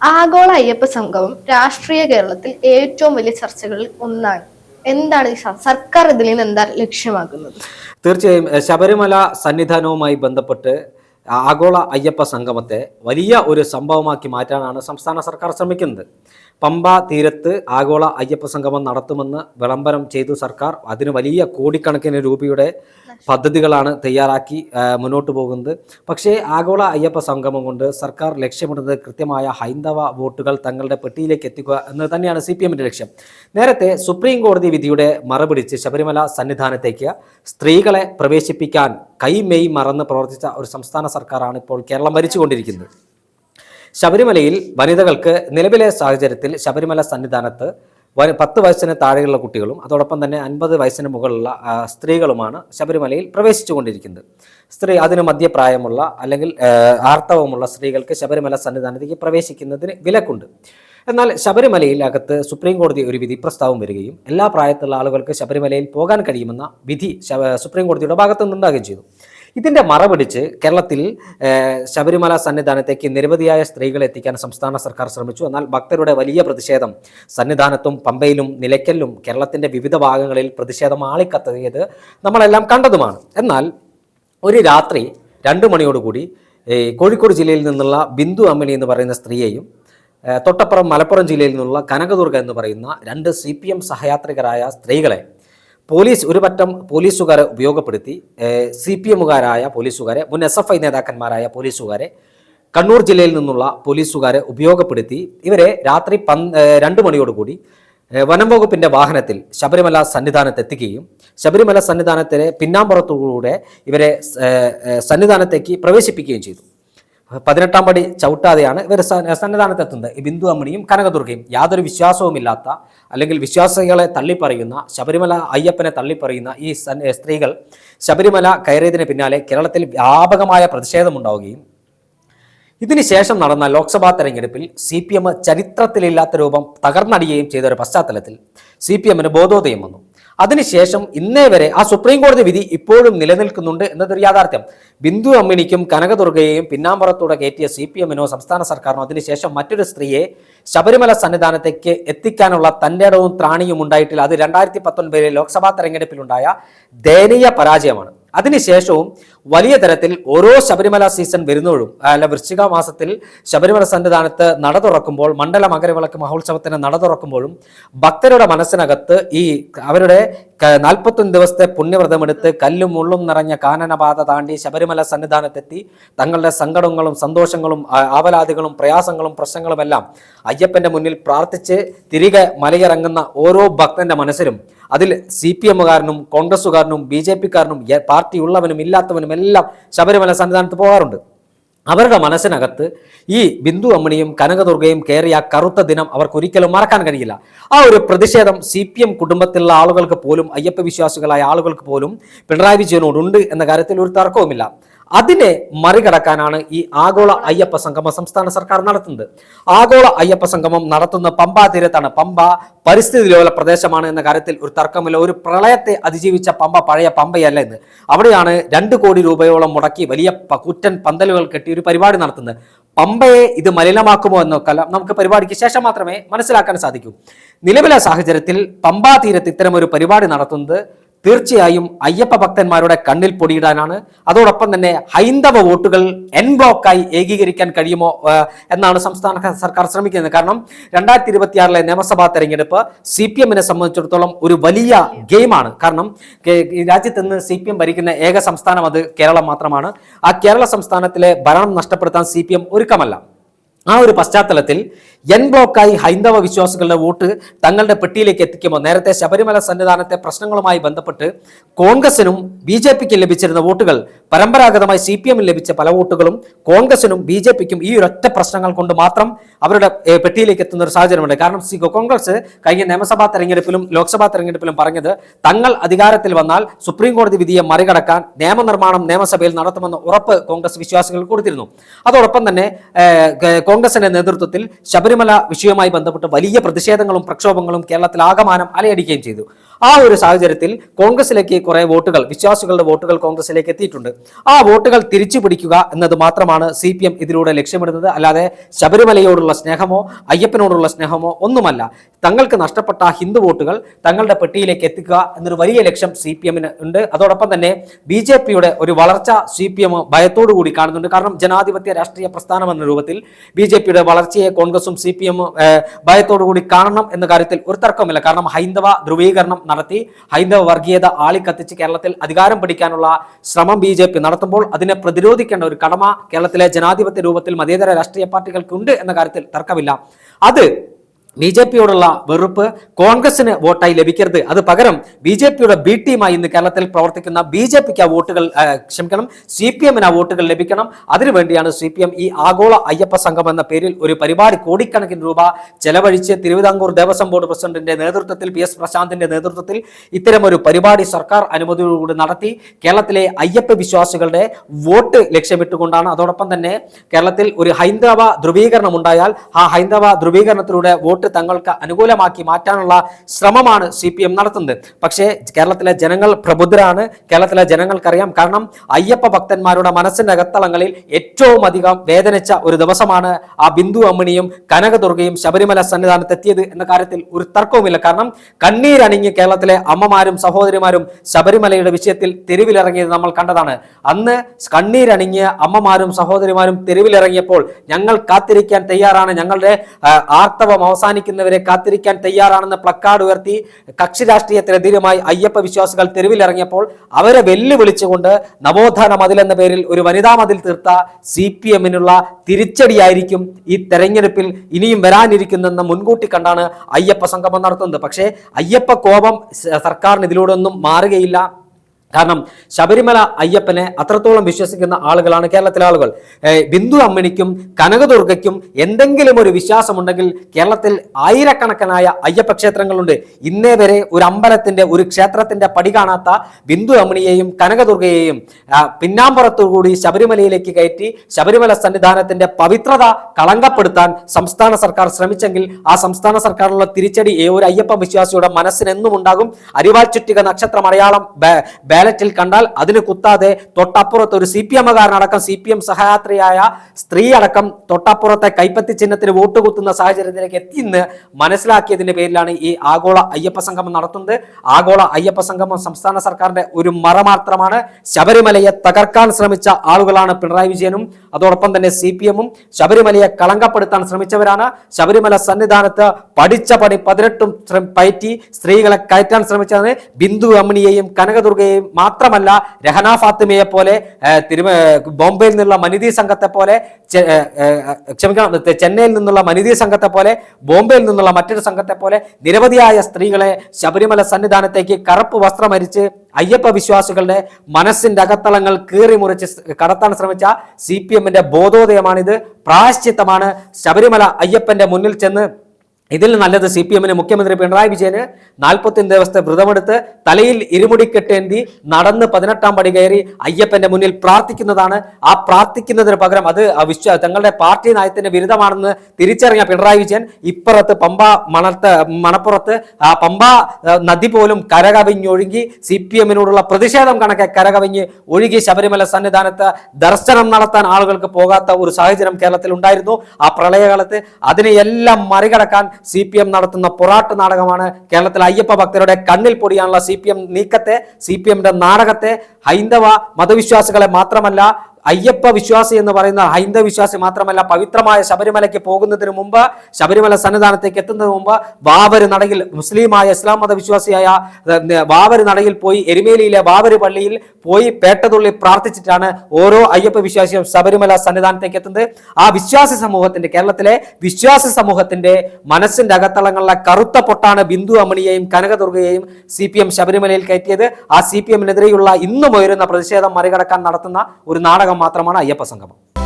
ആഗോള അയ്യപ്പ സംഘവും രാഷ്ട്രീയ കേരളത്തിൽ ഏറ്റവും വലിയ ചർച്ചകളിൽ ഒന്നാണ്. എന്താണ് സർക്കാർ ഇതിൽ നിന്ന് എന്താ ലക്ഷ്യമാക്കുന്നത്? തീർച്ചയായും ശബരിമല സന്നിധാനവുമായി ബന്ധപ്പെട്ട് ആഗോള അയ്യപ്പ സംഗമത്തെ വലിയ ഒരു സംഭവമാക്കി മാറ്റാനാണ് സംസ്ഥാന സർക്കാർ ശ്രമിക്കുന്നത്. പമ്പ തീരത്ത് ആഗോള അയ്യപ്പ സംഗമം നടത്തുമെന്ന് വിളംബരം ചെയ്തു സർക്കാർ. അതിന് വലിയ കോടിക്കണക്കിന് രൂപയുടെ പദ്ധതികളാണ് തയ്യാറാക്കി മുന്നോട്ട് പോകുന്നത്. പക്ഷേ ആഗോള അയ്യപ്പ സംഗമം കൊണ്ട് സർക്കാർ ലക്ഷ്യമിടുന്നത് കൃത്യമായ ഹൈന്ദവ വോട്ടുകൾ തങ്ങളുടെ പെട്ടിയിലേക്ക് എത്തിക്കുക എന്ന് തന്നെയാണ് സി പി എമ്മിന്റെ ലക്ഷ്യം. നേരത്തെ സുപ്രീം കോടതി വിധിയുടെ മറുപിടിച്ച് ശബരിമല സന്നിധാനത്തേക്ക് സ്ത്രീകളെ പ്രവേശിപ്പിക്കാൻ കൈമെയ് മറന്ന് പ്രവർത്തിച്ച ഒരു സംസ്ഥാന സർക്കാരാണ് ഇപ്പോൾ കേരളം ഭരിച്ചുകൊണ്ടിരിക്കുന്നത്. ശബരിമലയിൽ വനിതകൾക്ക് നിലവിലെ സാഹചര്യത്തിൽ ശബരിമല സന്നിധാനത്ത് പത്ത് വയസ്സിന് താഴെയുള്ള കുട്ടികളും അതോടൊപ്പം തന്നെ അൻപത് വയസ്സിന് മുകളിലുള്ള സ്ത്രീകളുമാണ് ശബരിമലയിൽ പ്രവേശിച്ചുകൊണ്ടിരിക്കുന്നത്. സ്ത്രീ അതിന് മധ്യപ്രായമുള്ള അല്ലെങ്കിൽ ആർത്തവമുള്ള സ്ത്രീകൾക്ക് ശബരിമല സന്നിധാനത്തേക്ക് പ്രവേശിക്കുന്നതിന് വിലക്കുണ്ട്. എന്നാൽ ശബരിമലയിൽ അകത്ത് സുപ്രീം കോടതി ഒരു വിധി പ്രസ്താവം വരികയും എല്ലാ പ്രായത്തിലുള്ള ആളുകൾക്ക് ശബരിമലയിൽ പോകാൻ കഴിയുമെന്ന വിധി സുപ്രീം കോടതിയുടെ ഭാഗത്തു നിന്നുണ്ടാകുകയും ചെയ്തു. ഇതിന്റെ മറപിടിച്ച് കേരളത്തിൽ ശബരിമല സന്നിധാനത്തേക്ക് നിരവധിയായ സ്ത്രീകളെ എത്തിക്കാൻ സംസ്ഥാന സർക്കാർ ശ്രമിച്ചു. എന്നാൽ ഭക്തരുടെ വലിയ പ്രതിഷേധം സന്നിധാനത്തും പമ്പയിലും നിലയ്ക്കലിലും കേരളത്തിന്റെ വിവിധ ഭാഗങ്ങളിൽ പ്രതിഷേധം ആളിക്കത്തിയത് നമ്മളെല്ലാം കണ്ടതുമാണ്. എന്നാൽ ഒരു രാത്രി രണ്ട് മണിയോടുകൂടി കോഴിക്കോട് ജില്ലയിൽ നിന്നുള്ള ബിന്ദു അമ്മിണി എന്ന് പറയുന്ന സ്ത്രീയെയും തൊട്ടപ്പുറം മലപ്പുറം ജില്ലയിൽ നിന്നുള്ള കനകദുർഗ എന്ന് പറയുന്ന രണ്ട് സി പി എം സഹയാത്രികരായ സ്ത്രീകളെ പോലീസ് ഒരു പറ്റം പോലീസുകാരെ ഉപയോഗപ്പെടുത്തി സി പി എമ്മുകാരായ പോലീസുകാരെ മുൻ എസ് എഫ് ഐ നേതാക്കന്മാരായ പോലീസുകാരെ കണ്ണൂർ ജില്ലയിൽ നിന്നുള്ള പോലീസുകാരെ ഉപയോഗപ്പെടുത്തി. ഇവരെ രാത്രി പന് രണ്ട് മണിയോടുകൂടി വനം വകുപ്പിന്റെ വാഹനത്തിൽ ശബരിമല സന്നിധാനത്ത് എത്തിക്കുകയും ശബരിമല സന്നിധാനത്തിലെ പിന്നാമ്പുറത്തുകൂടെ ഇവരെ സന്നിധാനത്തേക്ക് പ്രവേശിപ്പിക്കുകയും ചെയ്തു. പതിനെട്ടാം പടി ചവിട്ടാതെയാണ് ഇവർ സന്നിധാനത്തെത്തുന്നത്. ബിന്ദു അമ്മണിയും കനകദുർഗയും യാതൊരു വിശ്വാസവുമില്ലാത്ത അല്ലെങ്കിൽ വിശ്വാസികളെ തള്ളിപ്പറയുന്ന ശബരിമല അയ്യപ്പനെ തള്ളിപ്പറയുന്ന ഈ സ്ത്രീകൾ ശബരിമല കയറിയതിന് പിന്നാലെ കേരളത്തിൽ വ്യാപകമായ പ്രതിഷേധമുണ്ടാവുകയും ഇതിനുശേഷം നടന്ന ലോക്സഭാ തെരഞ്ഞെടുപ്പിൽ സി പി എം ചരിത്രത്തിലില്ലാത്ത രൂപം തകർന്നടിയുകയും ചെയ്ത ഒരു പശ്ചാത്തലത്തിൽ സി പി എമ്മിന് ബോധോദയം വന്നു. അതിനുശേഷം ഇന്നേ വരെ ആ സുപ്രീം കോടതി വിധി ഇപ്പോഴും നിലനിൽക്കുന്നുണ്ട് എന്നതൊരു യാഥാർത്ഥ്യം. ബിന്ദു അമ്മിണിക്കും കനകദുർഗയെയും പിന്നാമ്പുറത്തൂടെ കയറ്റിയ സി പി എമ്മിനോ സംസ്ഥാന സർക്കാരിനോ അതിനുശേഷം മറ്റൊരു സ്ത്രീയെ ശബരിമല സന്നിധാനത്തേക്ക് എത്തിക്കാനുള്ള തന്റെ ഇടവും ത്രാണിയും ഉണ്ടായിട്ടില്ല. അത് രണ്ടായിരത്തി പത്തൊൻപതിലെ ലോക്സഭാ തെരഞ്ഞെടുപ്പിലുണ്ടായ ദയനീയ പരാജയമാണ്. അതിനുശേഷവും വലിയ തരത്തിൽ ഓരോ ശബരിമല സീസൺ വരുന്നതും അല്ല വൃശ്ചിക മാസത്തിൽ ശബരിമല സന്നിധാനത്ത് നട തുറക്കുമ്പോൾ മണ്ഡല മകരവിളക്ക് മഹോത്സവത്തിന് നട തുറക്കുമ്പോഴും ഭക്തരുടെ മനസ്സിനകത്ത് ഈ അവരുടെ നാൽപ്പത്തൊന്ന് ദിവസത്തെ പുണ്യവ്രതമെടുത്ത് കല്ലും മുള്ളും നിറഞ്ഞ കാനനപാത താണ്ടി ശബരിമല സന്നിധാനത്തെത്തി തങ്ങളുടെ സങ്കടങ്ങളും സന്തോഷങ്ങളും ആവലാദികളും പ്രയാസങ്ങളും പ്രശ്നങ്ങളുമെല്ലാം അയ്യപ്പന്റെ മുന്നിൽ പ്രാർത്ഥിച്ച് തിരികെ മലയിറങ്ങുന്ന ഓരോ ഭക്തന്റെ മനസ്സിലും അതിൽ സി പി എമ്മുകാരനും കോൺഗ്രസ്സുകാരനും ബി ജെ പിക്കാരനും പാർട്ടി ഉള്ളവനും ഇല്ലാത്തവനും എല്ലാം ശബരിമല സന്നിധാനത്ത് പോകാറുണ്ട്. അവരുടെ മനസ്സിനകത്ത് ഈ ബിന്ദു അമ്മണിയും കനകദുർഗയും കയറിയ കറുത്ത ദിനം അവർക്ക് ഒരിക്കലും മറക്കാൻ കഴിയില്ല. ആ ഒരു പ്രതിഷേധം സി പി എം കുടുംബത്തിലുള്ള ആളുകൾക്ക് പോലും അയ്യപ്പ വിശ്വാസികളായ ആളുകൾക്ക് പോലും പിണറായി വിജയനോടുണ്ട് എന്ന കാര്യത്തിൽ ഒരു തർക്കവുമില്ല. അതിനെ മറികടക്കാനാണ് ഈ ആഗോള അയ്യപ്പ സംഗമം സംസ്ഥാന സർക്കാർ നടത്തുന്നത്. ആഗോള അയ്യപ്പ സംഗമം നടത്തുന്ന പമ്പ തീരത്താണ്. പമ്പ പരിസ്ഥിതി ലോല പ്രദേശമാണ് എന്ന കാര്യത്തിൽ ഒരു തർക്കമില്ല. ഒരു പ്രളയത്തെ അതിജീവിച്ച പമ്പ പഴയ പമ്പയല്ല എന്ന് അവിടെയാണ് രണ്ട് കോടി രൂപയോളം മുടക്കി വലിയ കുറ്റൻ പന്തലുകൾ കെട്ടി ഒരു പരിപാടി നടത്തുന്നത്. പമ്പയെ ഇത് മലിനമാക്കുമോ എന്നൊക്കെ നമുക്ക് പരിപാടിക്ക് ശേഷം മാത്രമേ മനസ്സിലാക്കാൻ സാധിക്കൂ. നിലവിലെ സാഹചര്യത്തിൽ പമ്പാ തീരത്ത് ഒരു പരിപാടി നടത്തുന്നത് തീർച്ചയായും അയ്യപ്പ ഭക്തന്മാരുടെ കണ്ണിൽ പൊടിയിടാനാണ്. അതോടൊപ്പം തന്നെ ഹൈന്ദവ വോട്ടുകൾ എൻ ബ്ലോക്കായി ഏകീകരിക്കാൻ കഴിയുമോ എന്നാണ് സംസ്ഥാന സർക്കാർ ശ്രമിക്കുന്നത്. കാരണം രണ്ടായിരത്തി ഇരുപത്തിയാറിലെ നിയമസഭാ തെരഞ്ഞെടുപ്പ് സി പി എമ്മിനെ സംബന്ധിച്ചിടത്തോളം ഒരു വലിയ ഗെയിമാണ്. കാരണം രാജ്യത്ത് നിന്ന് സി പി എം ഭരിക്കുന്ന ഏക സംസ്ഥാനം അത് കേരളം മാത്രമാണ്. ആ കേരള സംസ്ഥാനത്തിലെ ഭരണം നഷ്ടപ്പെടുത്താൻ സി പി എം ഒരുക്കമല്ല. ആ ഒരു പശ്ചാത്തലത്തിൽ എൻ ബ്ലോക്കായി ഹൈന്ദവ വിശ്വാസികളുടെ വോട്ട് തങ്ങളുടെ പെട്ടിയിലേക്ക് എത്തിക്കുമ്പോൾ നേരത്തെ ശബരിമല സന്നിധാനത്തെ പ്രശ്നങ്ങളുമായി ബന്ധപ്പെട്ട് കോൺഗ്രസിനും ബി ജെ പിക്കും ലഭിച്ചിരുന്ന വോട്ടുകൾ പരമ്പരാഗതമായി സി പി എമ്മിൽ ലഭിച്ച പല വോട്ടുകളും കോൺഗ്രസിനും ബി ജെ പിക്കും ഈ ഒരൊറ്റ പ്രശ്നങ്ങൾ കൊണ്ട് മാത്രം അവരുടെ പെട്ടിയിലേക്ക് എത്തുന്ന ഒരു സാഹചര്യമുണ്ട്. കാരണം സി കോൺഗ്രസ് കഴിഞ്ഞ നിയമസഭാ തെരഞ്ഞെടുപ്പിലും ലോക്സഭാ തെരഞ്ഞെടുപ്പിലും പറഞ്ഞത് തങ്ങൾ അധികാരത്തിൽ വന്നാൽ സുപ്രീം കോടതി വിധിയെ മറികടക്കാൻ നിയമനിർമ്മാണം നിയമസഭയിൽ നടത്തുമെന്ന് ഉറപ്പ് കോൺഗ്രസ് വിശ്വാസികൾ കൊടുത്തിരുന്നു. അതോടൊപ്പം തന്നെ കോൺഗ്രസിന്റെ നേതൃത്വത്തിൽ ശബരിമല വിഷയവുമായി ബന്ധപ്പെട്ട് വലിയ പ്രതിഷേധങ്ങളും പ്രക്ഷോഭങ്ങളും കേരളത്തിൽ ആകമാനം അലയടിക്കുകയും ചെയ്തു. ആ ഒരു സാഹചര്യത്തിൽ കോൺഗ്രസിലേക്ക് കുറെ വോട്ടുകൾ വിശ്വാസികളുടെ വോട്ടുകൾ കോൺഗ്രസിലേക്ക് എത്തിയിട്ടുണ്ട്. ആ വോട്ടുകൾ തിരിച്ചു പിടിക്കുക എന്നത് മാത്രമാണ് സി പി എം ഇതിലൂടെ ലക്ഷ്യമിടുന്നത്. അല്ലാതെ ശബരിമലയോടുള്ള സ്നേഹമോ അയ്യപ്പനോടുള്ള സ്നേഹമോ ഒന്നുമല്ല. തങ്ങൾക്ക് നഷ്ടപ്പെട്ട ഹിന്ദു വോട്ടുകൾ തങ്ങളുടെ പെട്ടിയിലേക്ക് എത്തിക്കുക എന്നൊരു വലിയ ലക്ഷ്യം സി പി എമ്മിന് ഉണ്ട്. അതോടൊപ്പം തന്നെ ബി ജെ പിയുടെ ഒരു വളർച്ച സി പി എം ഭയത്തോടു കൂടി കാണുന്നുണ്ട്. കാരണം ജനാധിപത്യ രാഷ്ട്രീയ പ്രസ്ഥാനം എന്ന രൂപത്തിൽ ബി ജെ പിയുടെ വളർച്ചയെ കോൺഗ്രസും സി പി എമ്മും ഭയത്തോടു കൂടി കാണണം എന്ന കാര്യത്തിൽ ഒരു തർക്കമില്ല കാരണം ഹൈന്ദവ ധ്രുവീകരണം നടത്തി. ഹൈന്ദവ വർഗീയത ആളിക്കത്തിച്ച് കേരളത്തിൽ അധികാരം പിടിക്കാനുള്ള ശ്രമം ബി നടത്തുമ്പോൾ അതിനെ പ്രതിരോധിക്കേണ്ട ഒരു കടമ കേരളത്തിലെ ജനാധിപത്യ രൂപത്തിൽ മതേതര രാഷ്ട്രീയ പാർട്ടികൾക്കുണ്ട് എന്ന കാര്യത്തിൽ തർക്കമില്ല. അത് ബി ജെ പിയോടുള്ള വെറുപ്പ് കോൺഗ്രസിന് വോട്ടായി ലഭിക്കരുത്. അത് പകരം ബി ജെ പിയുടെ ബി ടീമായി ഇന്ന് കേരളത്തിൽ പ്രവർത്തിക്കുന്ന ബി ജെ പിക്ക് ആ വോട്ടുകൾ ക്ഷമിക്കണം സി പി എമ്മിന് ആ വോട്ടുകൾ ലഭിക്കണം. അതിനുവേണ്ടിയാണ് സി പി എം ഈ ആഗോള അയ്യപ്പ സംഘം എന്ന പേരിൽ ഒരു പരിപാടി കോടിക്കണക്കിന് രൂപ ചെലവഴിച്ച് തിരുവിതാംകൂർ ദേവസ്വം ബോർഡ് പ്രസിഡന്റിന്റെ നേതൃത്വത്തിൽ പി എസ് പ്രശാന്തിന്റെ നേതൃത്വത്തിൽ ഒരു പരിപാടി സർക്കാർ അനുമതിയോടുകൂടി നടത്തി കേരളത്തിലെ അയ്യപ്പ വിശ്വാസികളുടെ വോട്ട് ലക്ഷ്യമിട്ടുകൊണ്ടാണ്. അതോടൊപ്പം തന്നെ കേരളത്തിൽ ഒരു ഹൈന്ദവ ധ്രുവീകരണം ഉണ്ടായാൽ ആ ഹൈന്ദവ ധ്രുവീകരണത്തിലൂടെ വോട്ട് തങ്ങൾക്ക് അനുകൂലമാക്കി മാറ്റാനുള്ള ശ്രമമാണ് സി പി എം നടത്തുന്നത്. പക്ഷേ കേരളത്തിലെ ജനങ്ങൾ പ്രബുദ്ധരാണ്. കേരളത്തിലെ ജനങ്ങൾക്കറിയാം. കാരണം അയ്യപ്പ ഭക്തന്മാരുടെ മനസ്സിന്റെ അകത്തളങ്ങളിൽ ഏറ്റവും അധികം വേദനിച്ച ഒരു ദിവസമാണ് ആ ബിന്ദു അമ്മിണിയും കനകദുർഗയും ശബരിമല സന്നിധാനത്ത് എത്തിയത് എന്ന കാര്യത്തിൽ ഒരു തർക്കവുമില്ല. കാരണം കണ്ണീരണിഞ്ഞ് കേരളത്തിലെ അമ്മമാരും സഹോദരിമാരും ശബരിമലയുടെ വിഷയത്തിൽ തെരുവിലിറങ്ങിയത് നമ്മൾ കണ്ടതാണ്. അന്ന് കണ്ണീരണിഞ്ഞ് അമ്മമാരും സഹോദരിമാരും തെരുവിലിറങ്ങിയപ്പോൾ ഞങ്ങൾ കാത്തിരിക്കാൻ തയ്യാറാണ്. ഞങ്ങളുടെ ആർത്തവം ആർത്തവം അവസാനിക്കുന്നവരെ കാത്തിരിക്കാൻ തയ്യാറാണെന്ന് പ്ലക്കാർഡ് ഉയർത്തി കക്ഷി രാഷ്ട്രീയത്തിനെതിരുമായി അയ്യപ്പ വിശ്വാസികൾ തെരുവിലിറങ്ങിയപ്പോൾ അവരെ വെല്ലുവിളിച്ചുകൊണ്ട് നവോത്ഥാന മതിൽ എന്ന പേരിൽ ഒരു വനിതാ മതിൽ തീർത്ത സി പി എമ്മിനുള്ള തിരിച്ചടിയായിരിക്കും ഈ തെരഞ്ഞെടുപ്പിൽ ഇനിയും വരാനിരിക്കുന്നെന്ന് മുൻകൂട്ടി കണ്ടാണ് അയ്യപ്പ സംഗമം നടത്തുന്നത്. പക്ഷേ അയ്യപ്പ കോപം സർക്കാരിന് ഇതിലൂടെ ഒന്നും മാറുകയില്ല. കാരണം ശബരിമല അയ്യപ്പനെ അത്രത്തോളം വിശ്വസിക്കുന്ന ആളുകളാണ് കേരളത്തിലെ ആളുകൾ. ബിന്ദു അമ്മിണിക്കും കനകദുർഗയ്ക്കും എന്തെങ്കിലും ഒരു വിശ്വാസമുണ്ടെങ്കിൽ കേരളത്തിൽ ആയിരക്കണക്കിനായ അയ്യപ്പ ക്ഷേത്രങ്ങളുണ്ട്. ഇന്നേ വരെ ഒരു അമ്പലത്തിന്റെ ഒരു ക്ഷേത്രത്തിന്റെ പടി കാണാത്ത ബിന്ദു അമ്മിണിയെയും കനകദുർഗയെയും പിന്നാമ്പുറത്തുകൂടി ശബരിമലയിലേക്ക് കയറ്റി ശബരിമല സന്നിധാനത്തിന്റെ പവിത്രത കളങ്കപ്പെടുത്താൻ സംസ്ഥാന സർക്കാർ ശ്രമിച്ചെങ്കിൽ ആ സംസ്ഥാന സർക്കാരിനുള്ള തിരിച്ചടി ഒരു അയ്യപ്പ വിശ്വാസിയുടെ മനസ്സിനെന്നും ഉണ്ടാകും. അരിവാൽ ചുറ്റിക നക്ഷത്രം അടയാളം ബാലറ്റിൽ കണ്ടാൽ അതിന് കുത്താതെ തൊട്ടപ്പുറത്ത് ഒരു സി പി എമ്മുകാരനടക്കം സി പി എം സഹയാത്രിയായ സ്ത്രീ അടക്കം തൊട്ടപ്പുറത്തെ കൈപ്പത്തി ചിഹ്നത്തിന് വോട്ട് കുത്തുന്ന സാഹചര്യത്തിലേക്ക് എത്തിയെന്ന് മനസ്സിലാക്കിയതിന്റെ പേരിലാണ് ഈ ആഗോള അയ്യപ്പ സംഗമം നടത്തുന്നത്. ആഗോള അയ്യപ്പ സംഗമം സംസ്ഥാന സർക്കാരിന്റെ ഒരു മറ മാത്രമാണ് ശബരിമലയെ തകർക്കാൻ ശ്രമിച്ച ആളുകളാണ് പിണറായി വിജയനും അതോടൊപ്പം തന്നെ സി പി എമ്മും. ശബരിമലയെ കളങ്കപ്പെടുത്താൻ ശ്രമിച്ചവരാണ്. ശബരിമല സന്നിധാനത്ത് പഠിച്ച പണി പതിനെട്ടും പയറ്റി സ്ത്രീകളെ കയറ്റാൻ ശ്രമിച്ചത് ബിന്ദു അമ്മിണിയെയും കനകദുർഗയെയും മാത്രമല്ല രഹന ഫാത്തിമയെ പോലെ തിരുവ ബോംബെയിൽ നിന്നുള്ള മനിതി സംഘത്തെ പോലെ ക്ഷമിക്കണം ചെന്നൈയിൽ നിന്നുള്ള മനിതി സംഘത്തെ പോലെ ബോംബെയിൽ നിന്നുള്ള മറ്റൊരു സംഘത്തെ പോലെ നിരവധിയായ സ്ത്രീകളെ ശബരിമല സന്നിധാനത്തേക്ക് കറുപ്പ് വസ്ത്രമരിച്ച് അയ്യപ്പ വിശ്വാസികളുടെ മനസ്സിന്റെ അകത്തളങ്ങൾ കീറി മുറിച്ച് കടത്താൻ ശ്രമിച്ച സി പി എമ്മിന്റെ ബോധോദയമാണിത്. പ്രായശ്ചിത്തമാണ് ശബരിമല അയ്യപ്പന്റെ മുന്നിൽ ചെന്ന് ഇതിൽ നല്ലത് സി പി എമ്മിന് മുഖ്യമന്ത്രി പിണറായി വിജയന് നാൽപ്പത്തിയൊന്ന് ദിവസത്തെ വ്രതമെടുത്ത് തലയിൽ ഇരുമുടിക്കെട്ടേന്തി നടന്ന് പതിനെട്ടാം പടി കയറി അയ്യപ്പന്റെ മുന്നിൽ പ്രാർത്ഥിക്കുന്നതാണ്. ആ പ്രാർത്ഥിക്കുന്നതിന് പകരം അത് വിശ്വ തങ്ങളുടെ പാർട്ടി നയത്തിന് വിരുദ്ധമാണെന്ന് തിരിച്ചറിഞ്ഞ പിണറായി വിജയൻ ഇപ്പുറത്ത് പമ്പ മണത്ത് മണപ്പുറത്ത് ആ പമ്പ നദി പോലും കരകവിഞ്ഞൊഴുകി സി പി എമ്മിനോടുള്ള പ്രതിഷേധം കണക്കെ കരകവിഞ്ഞ് ഒഴുകി ശബരിമല സന്നിധാനത്ത് ദർശനം നടത്താൻ ആളുകൾക്ക് പോകാത്ത ഒരു സാഹചര്യം കേരളത്തിൽ ഉണ്ടായിരുന്നു. ആ പ്രളയകാലത്ത് അതിനെയെല്ലാം മറികടക്കാൻ സി പി എം നടത്തുന്ന പൊറാട്ട് നാടകമാണ് കേരളത്തിലെ അയ്യപ്പ ഭക്തരുടെ കണ്ണിൽ പൊടിയാനുള്ള സി പി എം നീക്കത്തെ സി പി എമ്മിന്റെ നാടകത്തെ ഹൈന്ദവ മതവിശ്വാസികളെ മാത്രമല്ല അയ്യപ്പ വിശ്വാസി എന്ന് പറയുന്ന ഹൈന്ദവ വിശ്വാസി മാത്രമല്ല പവിത്രമായ ശബരിമലയ്ക്ക് പോകുന്നതിന് മുമ്പ് ശബരിമല സന്നിധാനത്തേക്ക് എത്തുന്നതിന് മുമ്പ് വാവര് നടയിൽ മുസ്ലിമായ ഇസ്ലാം മത വിശ്വാസിയായ ഏർ, വാവര് നടയിൽ പോയി എരുമേലിയിലെ വാവര് പള്ളിയിൽ പോയി പേട്ടതുള്ളി പ്രാർത്ഥിച്ചിട്ടാണ് ഓരോ അയ്യപ്പ വിശ്വാസിയും ശബരിമല സന്നിധാനത്തേക്ക് എത്തുന്നത്. ആ വിശ്വാസി സമൂഹത്തിന്റെ കേരളത്തിലെ വിശ്വാസി സമൂഹത്തിന്റെ മനസ്സിന്റെ അകത്തളങ്ങളിലെ കറുത്ത പൊട്ടാണ് ബിന്ദു അമ്മണിയെയും കനകദുർഗയെയും സി പി എം ശബരിമലയിൽ കയറ്റിയത്. ആ സി പി എമ്മിനെതിരെയുള്ള ഇന്നും ഉയരുന്ന പ്രതിഷേധം മറികടക്കാൻ നടത്തുന്ന ഒരു നാടകം മാത്രമാണ് അയ്യപ്പ സംഗമം